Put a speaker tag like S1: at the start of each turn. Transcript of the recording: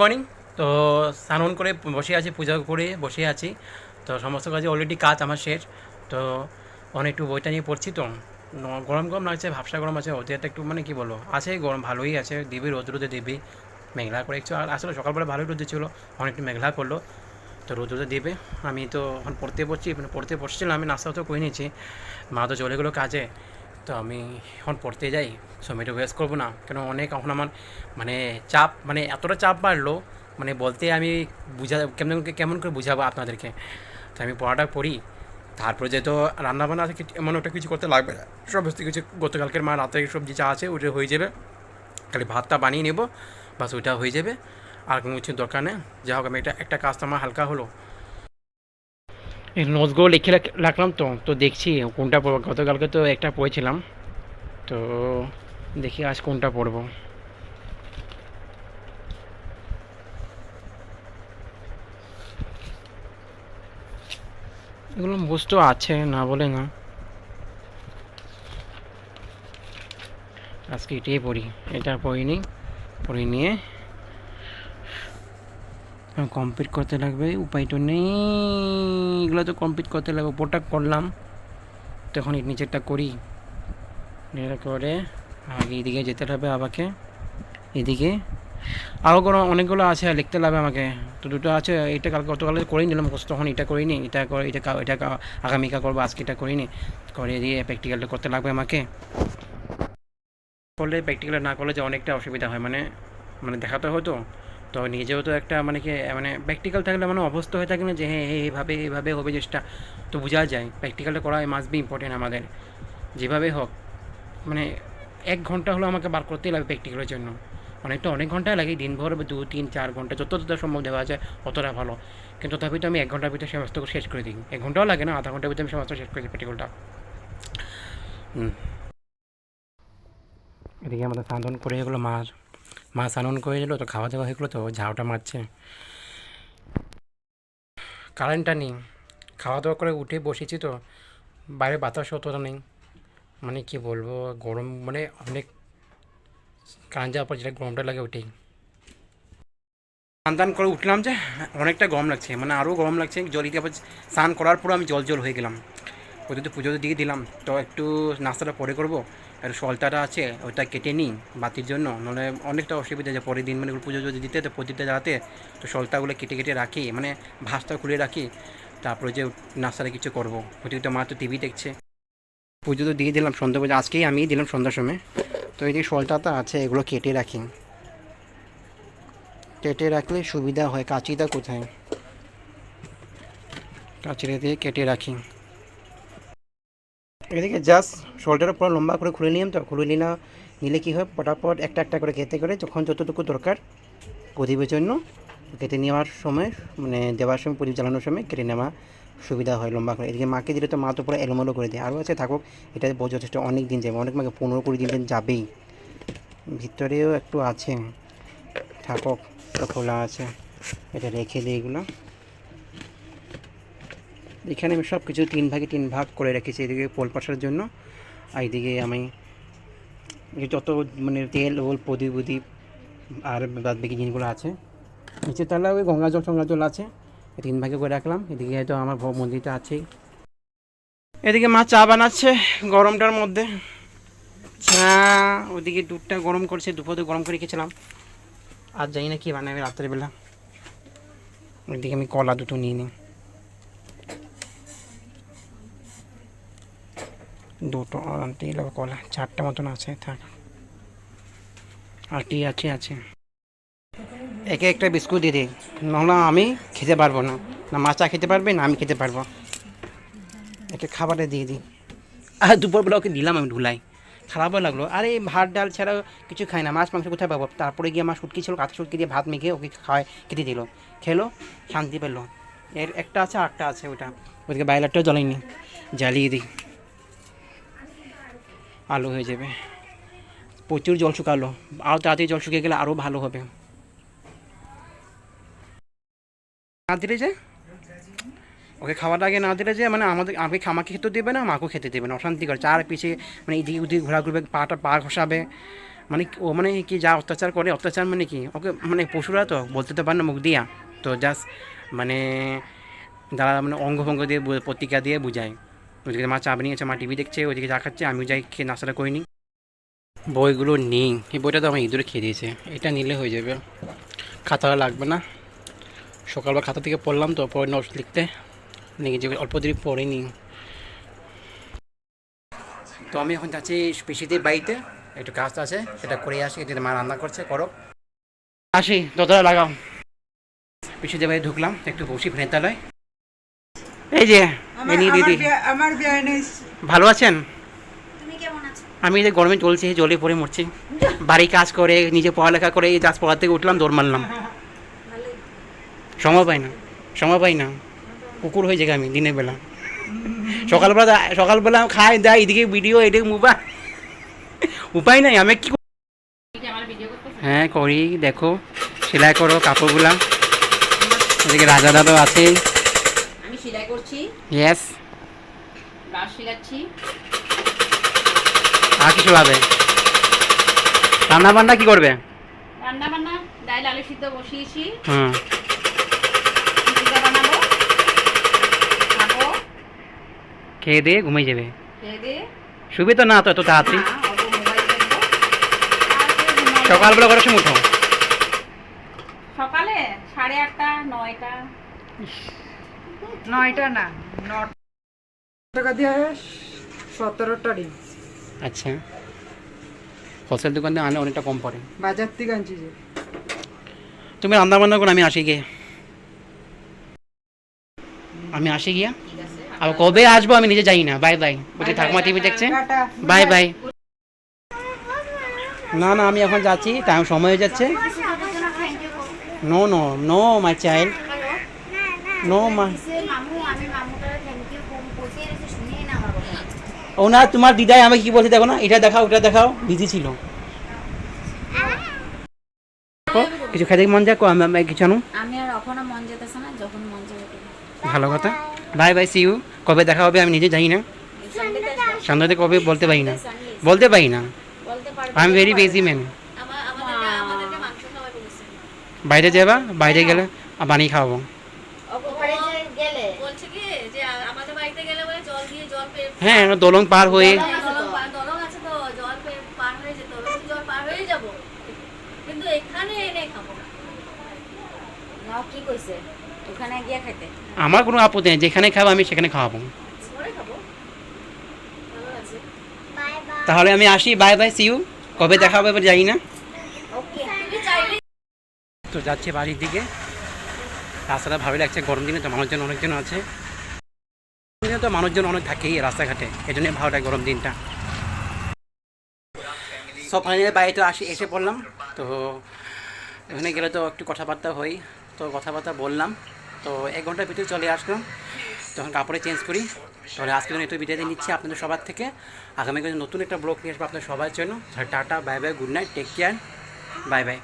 S1: Morning তো স্নান করে বসে আছি, পূজা করে বসে আছি। তো সমস্ত কাজে অলরেডি কাজ আমার শেষ। তো অনেক একটু বইটা নিয়ে পড়ছি তো। গরম গরম লাগছে, ভাবসা গরম আছে ওদেরটা একটু মানে কি বলব, আছে গরম, ভালোই আছে, দিবি রোদ রোদে দিবি, মেঘলা করে একটু আর আসলে সকালবেলা ভালোই রোদ ছিল একটু মেঘলা করল। তো রোদ রোদে দেবে, আমি তো এখন পড়তে পড়ছি মানে পড়তে বসছিলাম, আমি নাস্তা তো করে নিয়েছি। মা তো চলে গেলো কাজে তো আমি এখন পড়তে যাই সময়টা ওয়েস্ট করব না। কেন অনেক এখন আমার মানে চাপ মানে এতটা চাপ বাড়লো মানে বলতে আমি বুঝা, কেমন কেমন করে বুঝাবো আপনাদেরকে? তো আমি পড়াটা পড়ি, তারপরে যেহেতু রান্নাবান্না আছে এমন একটা কিছু করতে লাগবে না। সমস্ত কিছু গতকালকের মা রাতে সবজি যা আছে, ওটা হয়ে যাবে। খালি ভাতটা বানিয়ে নেব, বাস ওইটা হয়ে যাবে। আর কোনো কিছু দরকার নেই। যা হোক, আমি একটা একটা কাজ তো আমার হালকা হলো। নোটসগুলো লিখে রাখ- রাখলাম তো তো দেখছি কোনটা পড়ব। গতকালকে তো একটা পড়েছিলাম, তো দেখি আজ কোনটা পড়ব। এগুলো মুখস্থ আছে, না বলে না। আজকে এটাই পড়ি, এটা পড়িনি, পড়ে নিয়ে কমপ্লিট করতে লাগবে, উপায় তো নেই। এগুলো তো কমপ্লিট করতে লাগবে ওপরটা করলাম। তখন নিচেরটা করি। এটা করে আগে এদিকে যেতে হবে আমাকে এদিকে। আরও কোনো অনেকগুলো আছে, লিখতে লাগবে আমাকে। তো দুটো আছে, এটা কালকে গতকালে করেই নিলাম তখন এটা করিনি, এটা করে, এটা এটা আগামীকাল করব, আজকে এটা করিনি। করে দিয়ে প্র্যাকটিক্যালটা করতে লাগবে আমাকে। করলে প্র্যাকটিক্যাল না করলে যে অনেকটা অসুবিধা হয় মানে মানে দেখাতে হতো তো নিজেও তো একটা মানে কি মানে প্র্যাকটিক্যাল থাকলে মানে অভ্যস্ত হয়ে থাকে না যে হ্যাঁ এইভাবে এইভাবে হবে জিনিসটা, তো বোঝা যায়। প্র্যাকটিক্যালটা করা মাস্ট বি ইম্পর্টেন্ট আমাদের। যেভাবে হোক মানে এক ঘণ্টা হলো আমাকে বার করতেই লাগবে প্র্যাকটিক্যালের জন্য। মানে অনেকটা অনেক ঘণ্টা লাগে, দিনভর দু, তিন, চার ঘণ্টা, যত যত সম্ভব দেওয়া যায়, অতটা ভালো। কিন্তু তথাপি তো আমি এক ঘণ্টার ভিতরে সমস্ত শেষ করে দিই। এক ঘন্টাও লাগে না, আধা ঘণ্টার ভিতরে আমি সমস্ত শেষ করে দিই প্র্যাকটিক্যালটা এদিকে আমাদের স্নান করে এগুলো মাছ মা স্নান করে দিল তো খাওয়া দাওয়া হয়ে গেলো তো ঝাউটা মারছে। কারেন্টটা নেই। খাওয়া দাওয়া করে উঠে বসেছি তো, বাইরে বাতাস অতটা নেই। মানে কি বলব, গরম মানে অনেক কারেন্ট যাওয়ার পর যেটা গরমটা লাগে ওইটাই। স্নান করে উঠলাম যে, অনেকটা গরম লাগছে মানে আরও গরম লাগছে, জল দিতে আবার স্নান করার পর আমি জল জল হয়ে গেলাম। ওদের তো পুজো দিয়ে দিলাম। তো একটু নাস্তাটা পরে করব। আর সলতাটা আছে, ওটা কেটে নিই বাতির জন্য। নাহলে অনেকটা অসুবিধা যে পরের দিন মানে পুজো যদি দিতে তো প্রতিটা রাতে তো সলতাগুলো কেটে কেটে রাখি মানে ভাসটা খুলে রাখি। তারপরে যে নাস্তাটা কিছু করব। ওদিকে তো মা তো টিভি দেখছে। পুজো তো দিয়ে দিলাম সন্ধ্যা পুজো আজকেই আমি দিলাম সন্ধ্যার সময়। তো এই যে সলতাটা আছে, এগুলো কেটে রাখি। কেটে রাখলে সুবিধা হয়। কাঁচিটা কোথায়? কাঁচিটা দিয়ে কেটে রাখি। এদিকে জাস্ট শোল্ডারটা পুরো লম্বা করে খুলে নিলাম, তো খুলে নিলাম নিলে কী হয়, পটাপট একটা একটা করে খেতে করে যখন যতটুকু দরকার প্রদীপের জন্য, কেটে নেওয়ার সময় মানে দেওয়ার সময় প্রদীপ জ্বালানোর সময় কেটে নেওয়া সুবিধা হয় লম্বা করে। এদিকে মাকে দিলে তো মা তো পুরো এলোমেলো করে দেয়। আরও আছে, থাকুক, এটা যথেষ্ট অনেক দিন যাবে, অনেক মাকে পনেরো কুড়ি দিন যাবেই। ভিতরেও একটু আছে, থাকুক খোলা আছে, এটা রেখে দিই এগুলো। এখানে আমি সব কিছু তিন ভাগে তিন ভাগ করে রেখেছি, এদিকে পোল পাশার জন্য, আর এদিকে আমি যত মানে তেল, ওল, প্রদীপ, উদীপ, আর বাদ বাকি জিনিসগুলো আছে। নিচে তাহলে ওই গঙ্গা জল, টঙ্গা জল আছে তিন ভাগে করে রাখলাম। এদিকে হয়তো আমার মন্দিরটা আছেই। এদিকে মা চা বানাচ্ছে গরমটার মধ্যে। চা ওদিকে দুধটা গরম করছে, দুপুরে গরম করে রেখেছিলাম আর জানি না কি বানাবে রাত্রেবেলা। ওইদিকে আমি কলা দুটো নিয়ে নিই। দুটো এলো কলা, চারটা মতন আছে, থাক। আর কি আছে আছে। একে একটা বিস্কুট দিয়ে দিই নাহলে আমি খেতে পারব না। না মাচা খেতে পারবে, না আমি খেতে পারব। একে খাবারে দিয়ে দিই আর দুপুরবেলা ওকে দিলাম আমি ধুলাই। খারাপও লাগল। আর এই ভাত, ডাল ছাড়া কিছু খাই না। মাছ, মাংস কোথায় পাবো? তারপরে গিয়ে আমার শুটকি ছিল, কাঁচা শুটকি দিয়ে ভাত মেখে ওকে খাওয়ায় খেতে দিল। খেলো, শান্তি পেল। এর একটা আছে আটটা আছে ওটা ওদিকে বাইলারটাও জ্বালাইনি। জ্বালিয়ে দিই। আলো হয়ে যাবে। প্রচুর জল শুকালো। আরও তাড়াতাড়ি জল শুকিয়ে গেলে আরও ভালো হবে। না দিলে যে? ওকে খাওয়ার আগে না দিলে যে মানে আমাদের, আমাকে আমাকে খেতে দেবে না, মাকেও খেতে দেবে না। অশান্তি করে। চার পিছিয়ে মানে এদিকে ওদিকে ঘোরা ঘুরবে পাটা পা ঘষাবে। মানে ও মানে কি যা অত্যাচার করে, অত্যাচার মানে কি? ওকে মানে পশুরা তো, বলতে তো পারে না মুখ দিয়া। তো জাস্ট মানে যারা মানে অঙ্গভঙ্গ দিয়ে বু- প্রতিক্রিয়া দিয়ে বুঝায়। ওদিকে মা চা বানিয়েছে মা টিভি দেখছে ওদিকে চা খাচ্ছে, আমিও যাই খেয়ে নাস্তাটা করে নিই। বইগুলো নেই, এই বইটা তো আমার ইঁদুরে খেয়ে দিয়েছে, এটা নিলে হয়ে যাবে। খাতা লাগবে না। সকালবেলা খাতা থেকে পড়লাম তো, পরে নোটস লিখতে। যে অল্প দিন পড়িনি। তো আমি এখন যাচ্ছি পিসিদের বাড়িতে, একটু কাজ আছে, সেটা করে আসি, এদিকে মা রান্না করছে, করো। আসি দরজা লাগাও। পিসিদের বাড়ি ঢুকলাম, একটু বসি ভ্রেতালয় এই যে এনি দিদি।
S2: আমার
S1: ভালো আছেন?
S3: তুমি কেমন আছো?
S1: আমি যে গরমে চলছি জলে পড়ে মরছি। বাড়ি কাজ করে নিজে পড়ালেখা করে এই গাছ পড়া থেকে উঠলাম দৌড় মারলাম। সময় পাই না সময় পাই না। কুকুর হয়ে যায় আমি দিনের বেলা। সকালবেলা সকালবেলা খাই দেয় এদিকে ভিডিও এদিকে মোবাইল। উপায় নাই আমি কি হ্যাঁ করি দেখো সেলাই করো কাপড়গুলা। এদিকে রাজা দাদা আছে।
S3: সেলাই করছি।
S1: Yes
S3: blouse সেলাচ্ছি।
S1: আর কিছু হবে রান্না বান্না কি করবে?
S3: রান্না বান্না ডাল আলু সিদ্ধ বসিয়েছি।
S1: হুম।
S3: বানাবো। খাব।
S1: খেয়ে দিয়ে ঘুমিয়ে যাবে।
S3: খেয়ে দিয়ে।
S1: সুবিধা না তো এত তাড়াতাড়ি। সকালবেলা করার সময় উঠো?
S3: সকালে সাড়ে আটটা নয়টা।
S2: নয়টা না নটা টাকা দিয়ে সতেরোটা ডিম।
S1: আচ্ছা। হোলসেল দোকান থেকে আনলে অনেকটা কম পড়ে।
S2: বাজার থেকে আনছি যে।
S1: তুমি রান্না বান্না করো আমি আসি গিয়ে। আমি আসি গিয়া। আবার কবে আসব আমি নিজে যাই না। Bye bye. বলছি ঠাকুমা টিভি দেখছে? Bye bye. না না আমি এখন যাচ্ছি। টাইম সময় হয়ে যাচ্ছে। No no no my child no my
S4: মামু আমি মামুটার থ্যাংক ইউ পৌঁছে রেখে শুনিয়ে না আমার কথা
S1: ও না তোমার দিদাই আমাকে কি বলছে দেখো না এটা দেখাও ওটা দেখাও বিজি ছিল। কিছু খেতে মন যাক আমি আমি কিছু আনো।
S4: আমি আর এখনও মন যেতেছে না যখন মন যাবে
S1: ভালো কথা। বাই বাই সি ইউ কবে দেখা হবে আমি নিজে জানি না। সন্ধ্যাতে কবে বলতে পারি না। বলতে পারি না। I am very busy man বাইরে যাবা বাইরে গেলে আর বানিয়ে খাওয়াবো।
S5: কি
S4: কইছে? ওখানে গিয়া খাইতে।
S1: আমার কোনো আপত্তি নেই যেখানে খাব আমি সেখানে খাওয়াবো।
S5: পরে খাব? ভালো আছে।
S1: তাহলে আমি আসি বাই বাই সি ইউ কবে দেখা হবে এবার জানি না। তো যাচ্ছে বাড়ির দিকে। রাস্তাটা ভালো লাগছে গরম দিনে তো মানুষজন অনেকজন আছে। তো মানুষজন অনেক থাকেই রাস্তাঘাটে। এই জন্যই ভালো লাগে গরম দিনটা। সব ফাইনালি বাড়িতে আসি, এসে পড়লাম। তো এখানে গেলে তো একটু কথাবার্তা হই। তো কথাবার্তা বললাম। তো এক ঘণ্টার ভিতরে চলে আসলাম। তখন কাপড়ে চেঞ্জ করি। তাহলে আজকে জন্য একটু বিদায় নিচ্ছি আপনাদের সবার থেকে। আগামীকাল নতুন একটা ব্লগ নিয়ে আসব আপনাদের সবার জন্য। Tata bye bye good night take care bye bye